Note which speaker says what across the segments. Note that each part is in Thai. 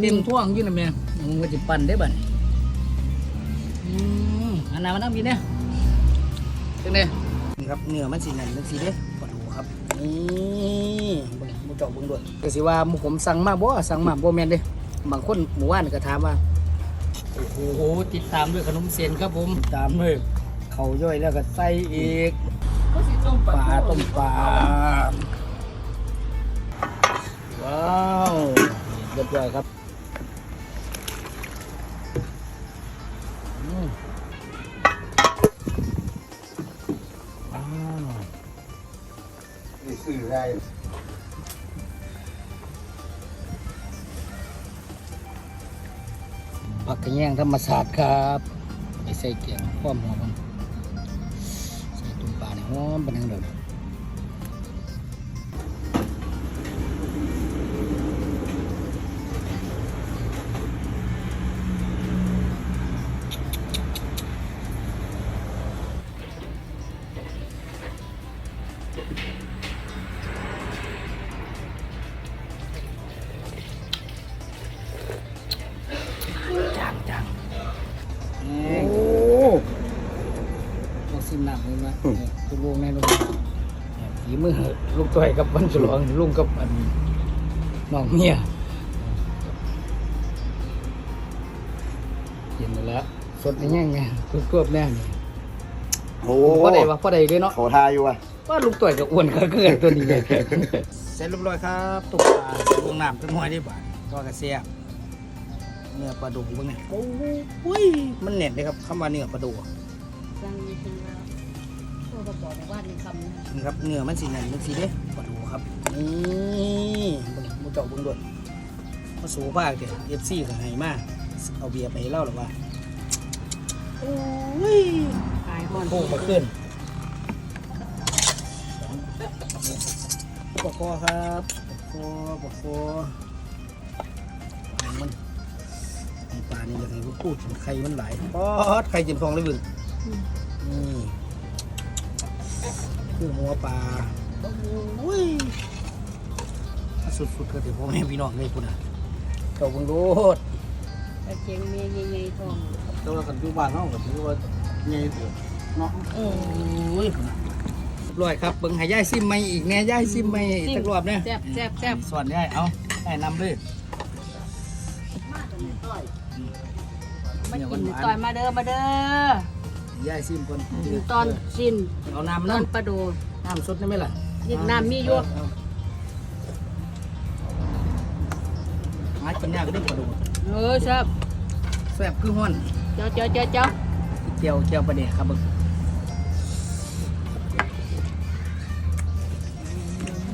Speaker 1: เต็มท่วงอยู่นะแม่มึงก็จะปั่นได้บัดอืมอันนั้นมันต้องมีเนี่ยจังไดนี่ครับเนื้อมันสีนั่นจังสีเด้ปลาดูครับนี่เบิ่งบ่เจาะเบิ่งด้วยก็สิว่าหมูผมสั่งมาบ่สั่งมาบ่แม่นเด้บางคนหมู่บ้านก็ถามว่าโอ้โหติดตามด้วยขนมเส้นครับผมติดตามด้วยเขาย่อยแล้วก็ใส่อีกปลาต้มปลาว้าวเรียบร้อยครับ ผักกระแยงธรรมศาสตร์ครับไปใส่เกียงพ่อมหัวมันใส่ตุ่มปลาในหอมเป็นยังเดิม ซิมน้ำเลยนะลูกลูกแน่ลูกฝีมือลูกต่อยกับบันฉลองลุงกับอันน้องเมียเห็นแล้วสดในแง่งไงทุกตัวแน่นี่
Speaker 2: โอ้
Speaker 1: พอได้วะพอได้เลยเนาะ
Speaker 2: เขาทาอยู่ว่ะ
Speaker 1: ว่าลูกต่อยกับอ้วนก็เกินตัวนี้เลยเสร็จเรียบร้อยครับตุกปลาลงน้ำเป็นห้อยได้บาทก็กระเสียบเนื้อปลาดุกเบ้างไงโอ้ยมันเน็ตเลยครับคำว่าเนื้อปลาดุก
Speaker 3: จังจังว่าพวกก็บอกแต่ว่าในคำนะ
Speaker 1: นี่ครับเนื้อมันสีนั่นมันสีเด้ปลาดุกครับนี่เบิ่งมุเจาะเบิ่งด้วยมาสูภาคเดี๋ยวเอฟซีก็ให้มาเอาเบียร์ไปให้เล่าหรอวะโอ้ย
Speaker 3: ขายห่อน
Speaker 1: โค้งมาขึ้นปลาคอครับปลาคอปลาคอมันมีปลานี่ยังไงก็พูดถึงไข่มันหลายปอดไข่เต็มฟองเลยเบึง นี่คือหัวปลาโอ้ยสุดๆก็ถือพ่อแม่พี่น้องเลยพุ่นอะเจ้าเบึงโลด
Speaker 3: กระเจียงเมียใหญ่ๆทอง
Speaker 2: แต่ว่ากันอยู่บ้านเฮาก็ถือว่าใหญ่เด้อเนาะ
Speaker 1: โอ้ยรวยครับเบิ่งให้ย่ายซิมไม่อีกแน่ย่ายซิมไม่อีกสักรอบเนี่ย
Speaker 3: แซ่บแซ่บแซ่บ
Speaker 1: สอนย่ายเอาให้นำเลย
Speaker 3: มากินต่อยมาเด้อมาเด้อ ย่า
Speaker 1: ยซิมคน
Speaker 3: กินตอนสิ้น
Speaker 1: เอาน้ำ
Speaker 3: ตอน
Speaker 1: น้ำ
Speaker 3: ปลาโด
Speaker 1: น้ำสดได้ไหมล่ะ
Speaker 3: ยิงน้ำมีอยู่
Speaker 1: หากินยากก็ได้กว่าดู
Speaker 3: เออแซ่บ
Speaker 1: แซ่บคือห้อน
Speaker 3: เจ้าเจ้าเจ้าเจ้า
Speaker 1: เจียวเจียวประเดี๋ยวครับเบิ่ง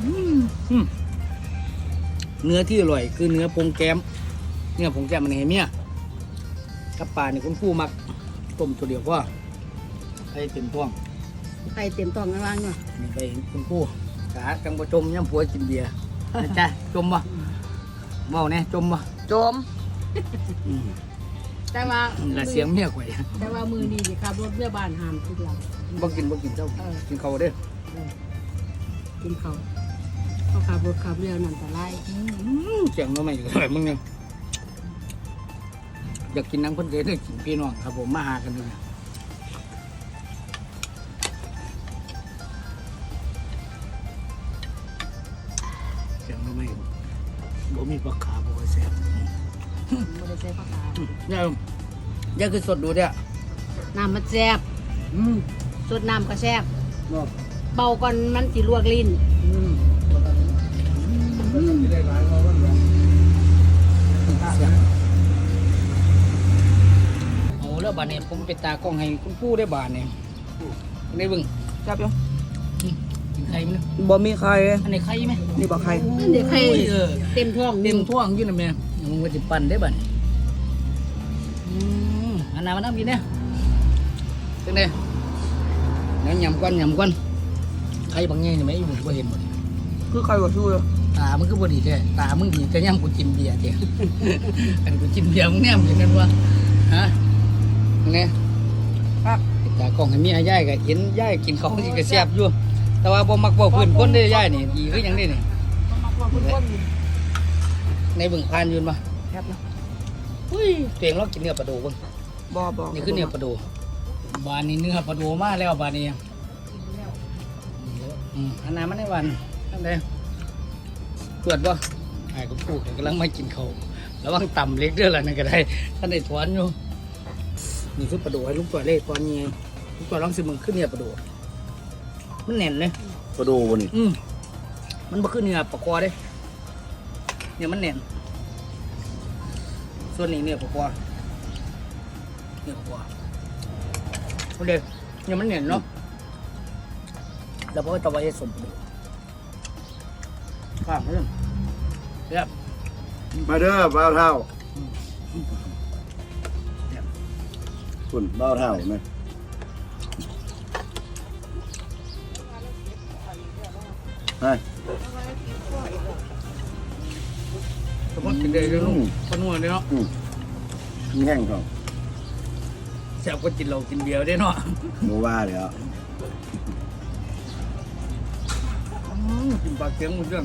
Speaker 1: อืมอืมเนื้อที่อร่อยคือเนื้อพงแก้ม เนื้อพงแก้มมันเห็นเมียกับปลาเนี่ยคุณผู้มักต้มตัวเดียวก็ ให้เต็มท้อง
Speaker 3: ไข่เต็มท้องกันวางเนาะ
Speaker 1: นี่ไปเห็นคุณผู้ขากังประจมย่ำผัวกินเบียร์นะจ๊ะจมบ่เมาเนี่ยจมบ่
Speaker 3: โจม
Speaker 1: อืม
Speaker 3: แต่ว่า
Speaker 1: นี่ละเสียงเมียข่อย
Speaker 3: แต่ว่ามือดีสิครับรถเรือบ้านห้ามทุกอย่าง
Speaker 1: บ่กินบ่กินเจ้า
Speaker 3: เออ
Speaker 1: กินเขาวเด้อ
Speaker 3: กินเขาวเขาขับรถขับเรือนั่นแต่ไล่
Speaker 1: อืมเสียงน้องไม่อยู่เลยมึงเนี่ยอยากกินน้ำคนเดียวได้กินพี่น้องครับผมมาหากันเลยเสี มีปลาขาบ่ค่อยแซ่บ
Speaker 3: ไม่ได้ใช้ผักกาด
Speaker 1: อืมเนี่ยยังคือสดดูเนี่ย
Speaker 3: น้ำมันแซ่บ
Speaker 1: อืม
Speaker 3: สดน้ำก็แซ่บ
Speaker 1: เนาะ
Speaker 3: เบาก่อนมันสิลวกลิ้น
Speaker 1: อืมโอ้แล้วบานนี้ผมเป็นตากล้องให้คุณผู้ได้บานเนี่ยได้เบึง
Speaker 4: จับอยู่
Speaker 1: กิ นไข่มั้ย
Speaker 4: บ่มีใคร
Speaker 1: อันนี้ไข่ไหม
Speaker 4: นี่บ่ใคร
Speaker 3: นั่นเดี๋ยวใคร
Speaker 1: โอ้ยเออ
Speaker 3: เต็มท้อง
Speaker 1: เต็มท่วงอยู่นะแม่มึงว่าจะปั่นได้บ่เนี่ยอืมอันนั้นมันน้ำกินเนี่ยจังไดงั้นยำก้อนยำก้อนไข่บางแง่นี่ไหมอยู่บ่เห็นบ่เนี่ย
Speaker 4: คือใครบ่ช่วย
Speaker 1: ตามึงก็บ่ดีแท้ตามึงดีแต่ยังกูกินเบียร์เจ้อันกูกินเบียร์มึงแนมอย่างนั้นวะฮะเนี่ย
Speaker 4: ครับ
Speaker 1: ตากล้องให้เมียย่ายก็เห็นย่ายกินของสิก็แซ่บอยู่ แต่ว่าบ่มักบอกเพื่อนคนได้ย่ายนี่ดีคือหยังได้นี่ในเบิ่งพานอยืนบ่
Speaker 4: ซ่บเนาะ
Speaker 1: อุ้ยเตียงเรากินเนื้อปลาดูเบ้าง
Speaker 4: บอบอ
Speaker 1: นี่คือเนื้อปลาดูบานนี้เนื้อปลาดูมาแล้วบานนี้อืมอันนั้นมันได้วันอันใดตรวจบ่ไอ้ก็พูดกำลังมากินเขาวระวังต่ำเล็กเด้อล่ะนั่นก็ได้ท่านได้ถอนอยู่นี่คือปลาดูให้ลูกตัวเล็กตอนนี้ลูกตัวลองสิมึงขึ้นเนื้อปลาดู มันแน่นเลย
Speaker 2: กระดูกนี่
Speaker 1: อืมมันบ่คือเนื้อปลาคอเด้เนี่ยมันแน่น ส่วนนี้เนื้อปลาคอเนื้อปลาคอโอเคเนี่ยมันแน่นเนาะแล้วพอตะวันเฮ็ดสมบูรณ์ข้างเรื่องเรียบ
Speaker 2: มาเด้อบ่าวเท่าคุณบ่าวเท่าเห็นไหม ช่
Speaker 1: สมมติกินได้เลยลูกพนัวเลยเนาะ
Speaker 2: มีแห้งเขา
Speaker 1: แซ่บก็กินเหล้ากินเบียร์ได้เนาะ
Speaker 2: โนว่าเลยอะ
Speaker 1: อืมกินปลาเค็มหมดเรื่อง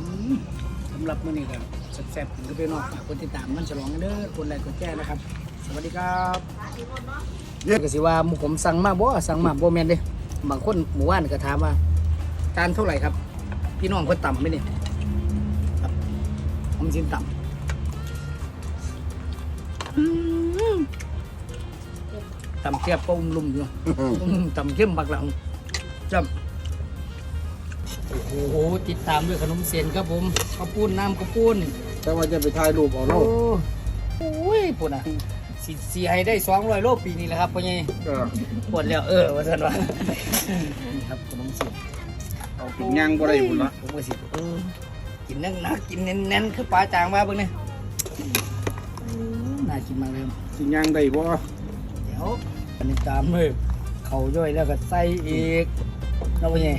Speaker 1: อืมสำหรับมื้อนี้ก็แซ่บๆกินก็ไปเนาะฝากกดติดตามมันฉลองกันเด้อกดไลค์กดแชร์นะครับ สวัสดีครับเรียกก็สิว่าหมู่ผมสั่งมาบ่สั่งมาบ่แม่นเด้บางคนหมู่บ้านก็ถามว่าจานเท่าไหร่ครับ พี่น้องเพิ่นต่ำไหมนี่ครับผมสินต่ำอืมต่ำเทียบก็อุ้มลุ่มอยู่อืมต่ำเข้มบักหลังจำโอ้โหติดตามด้วยขนมเส้นครับผมข้าวปุ้นน้ำข้าวปุ้น
Speaker 2: แต่ว่าจะไปถ่ายรูปเอา
Speaker 1: โอ้
Speaker 2: เนาะ
Speaker 1: โอ้ยปุ่นอะ สีสีให้ได้สองร้อยโลปีนี้แหละครับพ่อใหญ่
Speaker 2: ก็
Speaker 1: ปวดแล้วเออว่าสันว่านี่ครับขนมเส้น
Speaker 2: เอากินย่างบ่ได้พุ่นละ
Speaker 1: ผมก็สิเออกินนักนักๆกินแน่นๆคือปลาจางมาเบิ่งเนี่ยอืมน่ากินมากเลย
Speaker 2: กินย่างได้บ่
Speaker 1: เดี๋ยวอันนี้ตามเลยเขาย่อยแล้วก็ใส่อีกแล้วเป็นไง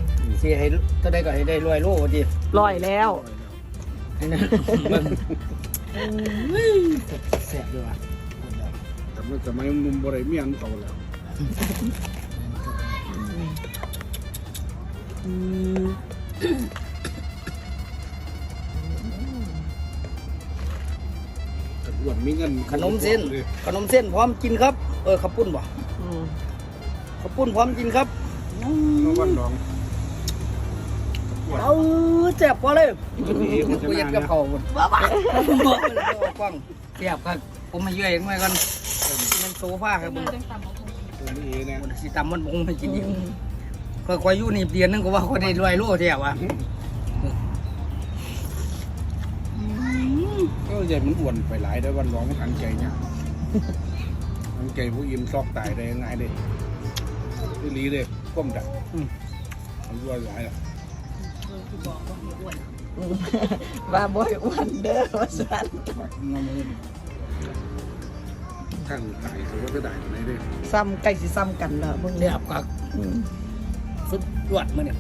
Speaker 1: สิให้ก็ได้ก็ให้ได้รวยโลพอดี
Speaker 4: ลอยแล้ว
Speaker 1: นี่นะมันแสบด้วยว่ะ
Speaker 2: แต่ มันสมัยหนุ่มบ่ได้เมียนเขาแล้ว
Speaker 4: อืม
Speaker 2: แต่อ้วนมีเงิน
Speaker 1: ขนมเส้น ขนมเส้นพร้อมกินครับ เออข้าวปุ้นบ่
Speaker 4: อืม
Speaker 1: ข้าวปุ้นพร้อมกินครับ
Speaker 2: แล้ววันดอง
Speaker 1: เอาแจ็บพอเลย
Speaker 2: นี่มันจะ
Speaker 1: กูยัด
Speaker 2: มา
Speaker 1: กับ
Speaker 2: เนี่ย
Speaker 1: เขาหมดบ้าบ้าบ้ากล้องแจ็บครับผมมาเยื่อยมากันมัน โซฟาครับมึง
Speaker 2: ตัวนี้เองเนี่ย
Speaker 1: สิตำมันบงไปกินอีกก็คอยอยู่นี่เดือนนึงก็ว่าคนได้รวยโลแท้ว่ะ
Speaker 2: ก็ใหญ่มันอ้วนไปหลายได้อวันร้องมันอันใจเนี่ยอันใจผู้อิ่มซอกตายได้ง่ายเลยที่ลีเลยก้มดักมันรวยหลายอะ
Speaker 4: ว่าบ่อยอ้วนเด้อว่าซั่น
Speaker 2: ข้างตายเขาก็จะได้ไหนเลย
Speaker 4: ซ้ำใกล้สิซ้ำกันแล้วเบิ่ง
Speaker 1: เรียบกับ
Speaker 4: อืม
Speaker 1: สุดยอดมื้อนี่